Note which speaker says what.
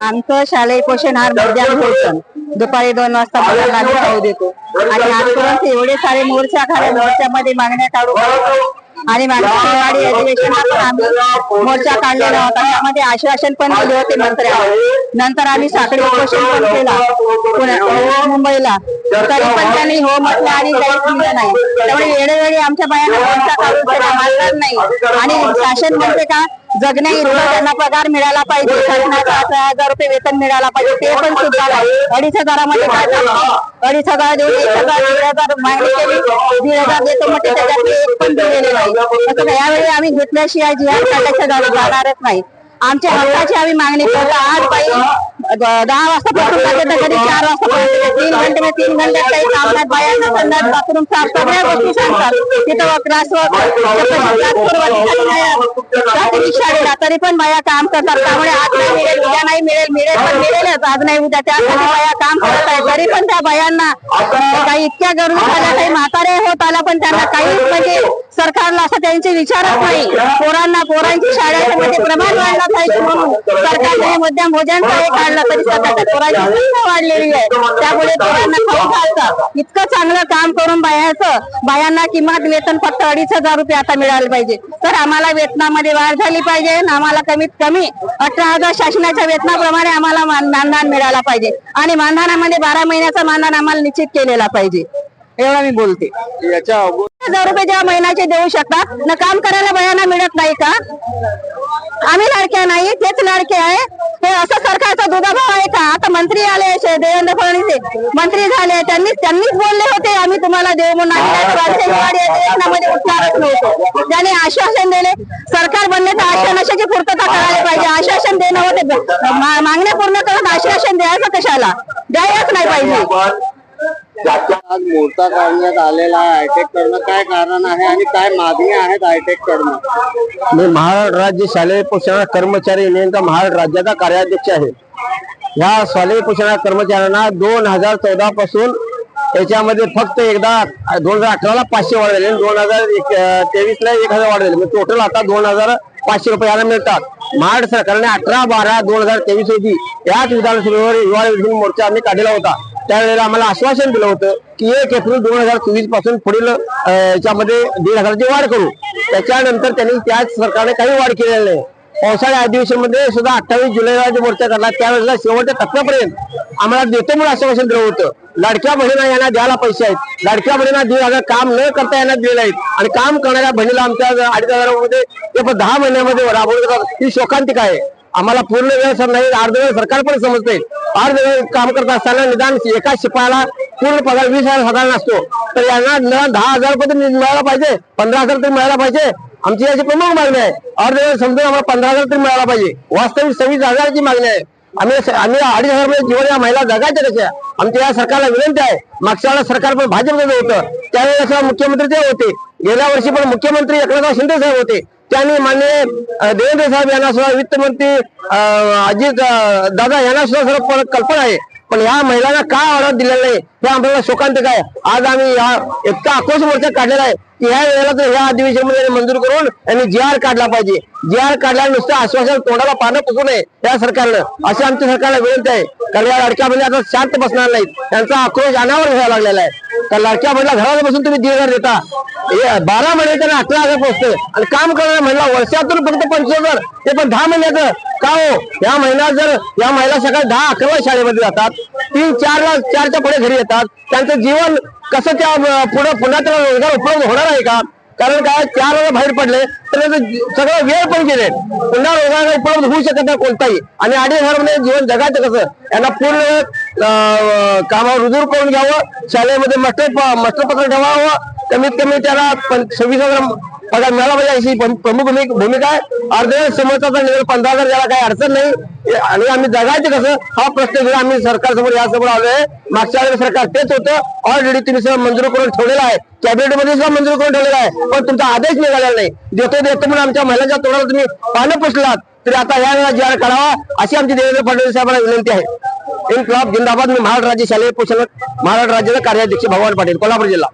Speaker 1: आमचं शालेय पोषण आहार मध्यान भोजन दुपारी दोन वाजता मुलांना आम्ही खाऊ देतो आणि आजपर्यंत एवढे सारे मोर्चा खाले मोर्चामध्ये मागण्या काढू आणि हिवाळी अधिवेशनात पण आम्ही मोर्चा काढलेला होता. त्यामध्ये आश्वासन पण दिले होते मंत्र्यांना नंतर आम्ही. साखळी उपोषण पण केला. पुण्या- मुंबईला. तरी पण त्यांनी हो म्हटलं आणि काहीच दिलं नाही. त्यामुळे वेळोवेळी आमच्या बायांना मोर्चा काढून मानणार नाही. आणि शासन म्हणते का जगण्या इतका त्यांना पगार मिळाला पाहिजे शासनाचा अठरा हजार रुपये वेतन मिळाला पाहिजे ते पण सुद्धा नाही अडीच हजारामध्ये काय चालतं? अडीच हजार देऊन एक हजार दीड हजार मागणी केली दीड हजार देतो म्हणजे त्याच्यात एक पण दिलेले नाही. असं यावेळी आम्ही घेतल्याशिवाय काढल्याच्या जाणारच नाही. आमच्या हक्काची आम्ही मागणी करतो. आज बाई द- दहा वाजता पासून जाते तर कधी चार वाजता पर्यंत तीन घंटे में तीन घंटे काही काम नाही बायांना संडास बाथरूम साफ सगळ्या गोष्टी सांगतात. तिथं प्राथमिक शाळेला तरी पण बाया काम करतात. त्यामुळे आज नाही मिळेल उद्या नाही मिळेल मिळेल पण मिळेलच. आज नाही उद्या त्यासाठी बाया काम करत आहे तरी पण त्या बायांना काही इतक्या गरजू झाल्या काही म्हातारे होत आला पण त्यांना काहीच म्हणजे सरकारला असं त्यांचे विचारच नाही. पोरांना पोरांची शाळेमध्ये म्हणजे प्रमाण वाढला पाहिजे म्हणून सरकारने मध्यम भोजनचा एक काढलं तरी स्वतःच्या पोरांची संख्या वाढलेली आहे. त्यामुळे पोरांना खाऊ घालतात इतकं चांगलं काम करून बायाचं बायांना किंमत वेतन फक्त अडीच हजार रुपये आता मिळाले पाहिजे. तर आम्हाला वेतनामध्ये वाढ झाली पाहिजे आम्हाला कमीत कमी अठरा हजार शासनाच्या वेतनाप्रमाणे आम्हाला मान- मानधन मिळाला पाहिजे. आणि मानधनामध्ये बारा महिन्याचा मानधन आम्हाला निश्चित केलेला पाहिजे. एवढं मी बोलते.
Speaker 2: याच्या
Speaker 1: हजार रुपये जेव्हा महिन्याचे देऊ शकतात न काम करायला बायांना मिळत नाही का? आम्ही लाडक्या नाही तेच लाडके आहे. हे असं मंत्री झाले त्यांनी त्यांनीच बोलले होते आम्ही तुम्हाला देऊ म्हणून त्याने आश्वासन दिले सरकार बनण्याचं आश्वासनाची पूर्तता करायला पाहिजे. आश्वासन देणं होते मागण्या पूर्ण करत आश्वासन द्यायचं कशाला? द्यायलाच नाही पाहिजे.
Speaker 2: आज मोर्चा काढण्यात आलेला आहे हायटेक कडनं काय कारण आहे आणि काय मागणी आहेत हायटेक कडनं
Speaker 3: मी महाराष्ट्र राज्य शालेय पोषण कर्मचारी युनियनचा महाराष्ट्र राज्याचा कार्याध्यक्ष आहे. या शालेय पोषण कर्मचाऱ्यांना दोन हजार चौदा पासून त्याच्यामध्ये फक्त एकदा दोन हजार अठराला पाचशे वाढ झाले. दोन हजार तेवीसला एक हजार वाढलेले म्हणजे टोटल आता दोन हजार पाचशे रुपये याला मिळतात. महाराष्ट्र सरकारने अठरा बारा दोन हजार तेवीस रोजी याच विधानसभेवर हिवाळी विधान मोर्चा आम्ही काढलेला होता. त्यावेळेला आम्हाला आश्वासन दिलं होतं की एक एप्रिल दोन हजार चोवीसपासून पुढील याच्यामध्ये दीड हजाराची वाढ करू. त्याच्यानंतर त्यांनी त्याच सरकारने काही वाढ केलेली नाही. पावसाळी अधिवेशनमध्ये सुद्धा अठ्ठावीस जुलैला जो मोर्चा काढला त्यावेळेला शेवटच्या टप्प्यापर्यंत आम्हाला देतो म्हणून आश्वासन दिलं होतं. लाडक्या बहिणींना यांना द्यायला पैसे आहेत. लाडक्या बहिणींना दीड हजार काम न करता यांना दिलेले आहेत. आणि काम करणाऱ्या बहिणीला आमच्या अडीच हजारामध्ये ते पण दहा महिन्यामध्ये राबवलं जातात ही शोकांतिका आहे. आम्हाला पूर्ण वेळ सर नाही अर्ध वेळ सरकार पण समजते. अर्ध वेळ काम करत असताना निदान एका शिपायाला पूर्ण पगार वीस हजार साधारण नसतो तर यांना दहा हजार रुपये तरी मिळायला पाहिजे पंधरा हजार तरी मिळायला पाहिजे. आमची याची प्रमुख मागणी आहे अर्ध समजून आम्हाला पंधरा हजार तरी मिळाला पाहिजे वास्तविक सव्वीस हजाराची मागणी आहे आम्ही आम्ही अडीच हजार रुपये जीवन या महिला जगायच्या कशा आमच्या या सरकारला विनंती आहे मागच्या वेळेला सरकार पण भाजपचं होतं। त्यावेळेस मुख्यमंत्री ते होते। गेल्या वर्षी पण मुख्यमंत्री एकनाथराव शिंदे साहेब होते। त्यांनी माननीय देवेंद्र साहेब यांना सुद्धा वित्तमंत्री अजित दादा यांना सुद्धा सर्व कल्पना आहे. पण ह्या महिलांना का ऑर्डर दिलेला नाही? हे आम्हाला शोकांत आहे. आज आम्ही या इतका आक्रोश मोर्चा काढलेला आहे. या वेळेला तर ह्या अधिवेशनमध्ये मंजूर करून यांनी जी आर काढला पाहिजे. जी आर काढल्यावर नुसतं आश्वासन तोंडाला पानं पुसू नये या सरकारनं. अशी आमच्या सरकारला विनंती आहे. कारण या लाडक्या बहिणी आता शांत बसणार नाहीत. त्यांचा आक्रोश अनावर व्हायला लागलेला आहे. तर लाडक्या महिला घरात बसून तुम्ही दीड हजार देता. बारा महिने तर अठरा हजार पोहोचतोय. आणि काम करणाऱ्या महिला वर्षातून फक्त पंचवीस हजार. ते पण दहा महिन्याचं का हो? या महिन्यात जर या महिला सकाळी दहा अकरा शाळेमध्ये जातात. तीन चार चारच्या पुढे घरी येतात. त्यांचं जीवन कसं त्या पुढे पुन्हा त्याला रोजगार उपलब्ध होणार आहे का? कारण काय चार वेळा बाहेर पडले तर सगळं वेळ पण गेले. पुन्हा रोजगार उपलब्ध होऊ शकत नाही कोणताही. आणि अडीच हजार म्हणजे जीवन जगायचं कसं? यांना पूर्ण कामावर रुजूर करून घ्यावं शाळेमध्ये मास्टर प- मास्टर पत्र ठेवावं कमीत कमी त्याला सव्वीस हजार पगार मिळाला पाहिजे अशी प्रमुख भूमिका आहे. अर्धवेळ समोरचा पंधरा हजार द्यायला काही अडचण नाही. आणि आम्ही जगायचं कसं हा प्रश्न घेऊन आम्ही सरकारसमोर यासमोर आलोय. मागच्या वेळेला सरकार तेच होतं. ऑलरेडी तुम्ही सगळं मंजूर करून ठेवलेलं आहे. कॅबिनेटमध्ये सुद्धा मंजूर करून ठेवलेला आहे. पण तुमचा आदेश निघालेला नाही. देतो देतो म्हणून आमच्या महिलांच्या तोंडाला तुम्ही पानं पुसलात. तरी आता या वेळेला जी करावा काढावा अशी आमची देवेंद्र फडणवीस साहेबांना विनंती आहे. जिंदाबाद मी महाराष्ट्र राज्य शालेय पोषण महाराष्ट्र राज्याचे कार्याध्यक्ष भगवान पाटील कोल्हापूर जिल्हा.